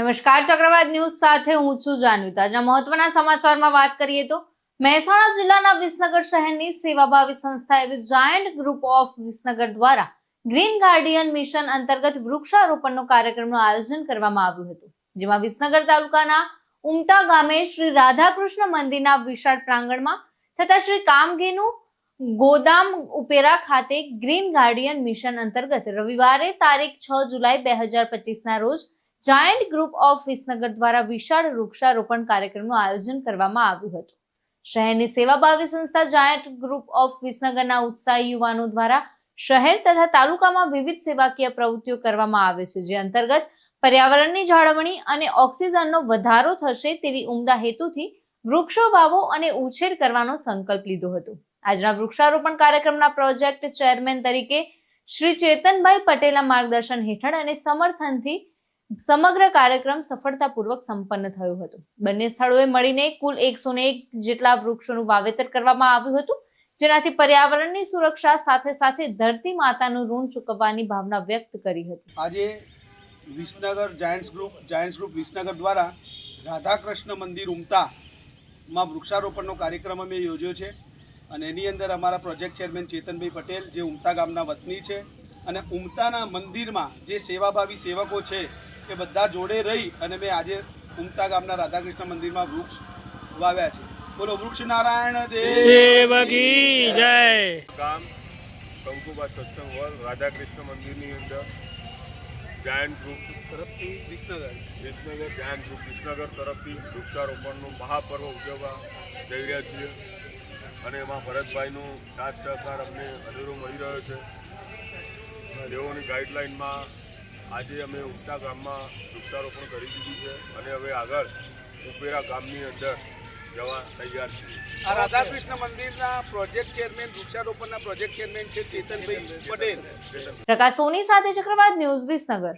નમસ્કાર, ચક્રવાત ન્યૂઝ સાથે હું છું જાનવી તાજા મહત્વના સમાચારમાં વાત કરીએ તો મહેસાણા જિલ્લાના વિસનગર શહેરની સેવાભાવી સંસ્થા એવી જાયન્ટ ગ્રુપ ઓફ વિસનગર દ્વારા ગ્રીન ગાર્ડિયન મિશન અંતર્ગત વૃક્ષારોપણનો કાર્યક્રમનું આયોજન કરવામાં આવ્યું હતું, જેમાં વિસનગર તાલુકાના ઉમતા ગામે શ્રી રાધાકૃષ્ણ મંદિરના વિશાળ પ્રાંગણમાં તથા શ્રી કામગીનું ગોદામ ઉપેરા ખાતે ગ્રીન ગાર્ડિયન મિશન અંતર્ગત રવિવારે તારીખ છ જુલાઈ બે હજાર પચીસના રોજ જાયન્ટ ગ્રુપ ઓફ વિસનગર દ્વારા વિશાળ વૃક્ષારોપણ કાર્યક્રમનું આયોજન કરવામાં આવ્યું હતું. શહેરની સેવાભાવી સંસ્થા જાયન્ટ ગ્રુપ ઓફ વિસનગરના ઉત્સાહી યુવાનો દ્વારા શહેર તથા તાલુકામાં વિવિધ સેવાકીય પ્રવૃત્તિઓ કરવામાં આવે છે, જે અંતર્ગત પર્યાવરણની જાળવણી અને ઓક્સિજનનો વધારો થશે તેવી ઉમદા હેતુથી વૃક્ષો વાવો અને ઉછેર કરવાનો સંકલ્પ લીધો હતો. આજના વૃક્ષારોપણ કાર્યક્રમના પ્રોજેક્ટ ચેરમેન તરીકે શ્રી ચેતનભાઈ પટેલના માર્ગદર્શન હેઠળ અને સમર્થનથી સમગ્ર કાર્યક્રમ સફળતાપૂર્વક સંપન્ન થયો હતો. બંને સ્થળોએ મળીને કુલ એકસો એક જેટલા વૃક્ષોનું વાવેતર કરવામાં આવ્યું હતું, જેનાથી પર્યાવરણની સુરક્ષા સાથે સાથે ધરતી માતાનું ઋણ ચૂકવવાની ભાવના વ્યક્ત કરી હતી. આજે Visnagar Giants Group Giants Group Visnagar દ્વારા રાધાકૃષ્ણ મંદિર ઉમતામાં વૃક્ષારોપણનો કાર્યક્રમ અમે યોજ્યો છે અને એની અંદર અમારા પ્રોજેક્ટ ચેરમેન ચેતનભાઈ પટેલ, જે ઉમતા ગામના વતની છે અને ઉમતાના મંદિરમાં જે સેવાભાવી સેવકો છે એ બધા જોડે રહી અને મેં આજે ઉમતા ગામના રાધાકૃષ્ણ મંદિરમાં વૃક્ષ વાવ્યા છે. બોલો વૃક્ષ નારાયણ દેવ દેવકી જય. ગામ કંકુબા સત્સંગ હોલ, રાધાકૃષ્ણ મંદિરની અંદર જાયન્ટ ગ્રુપ તરફથી વિસનગર. વિસનગર જાયન્ટ ગ્રુપ વિસનગર તરફથી વૃક્ષારોપણનું મહાપર્વ ઉજવવા જઈ રહ્યા છીએ. અને એમાં ભરતભાઈનું સાથ સહકાર અમને અધૂરો મળી રહ્યો છે. તેઓની ગાઈડલાઇનમાં આજે અમે ઉમતા ગામમાં વૃક્ષારોપણ કરી દીધું છે અને હવે આગળ ઉપેરા ગામની અંદર જવા તૈયાર છીએ. આ રાધાકૃષ્ણ મંદિરના પ્રોજેક્ટ ચેરમેન વૃક્ષારોપણના પ્રોજેક્ટ ચેરમેન છે ચેતનભાઈ પટેલ. પ્રકાશ સોની સાથે ચક્રવાત ન્યૂઝ વિસનગર.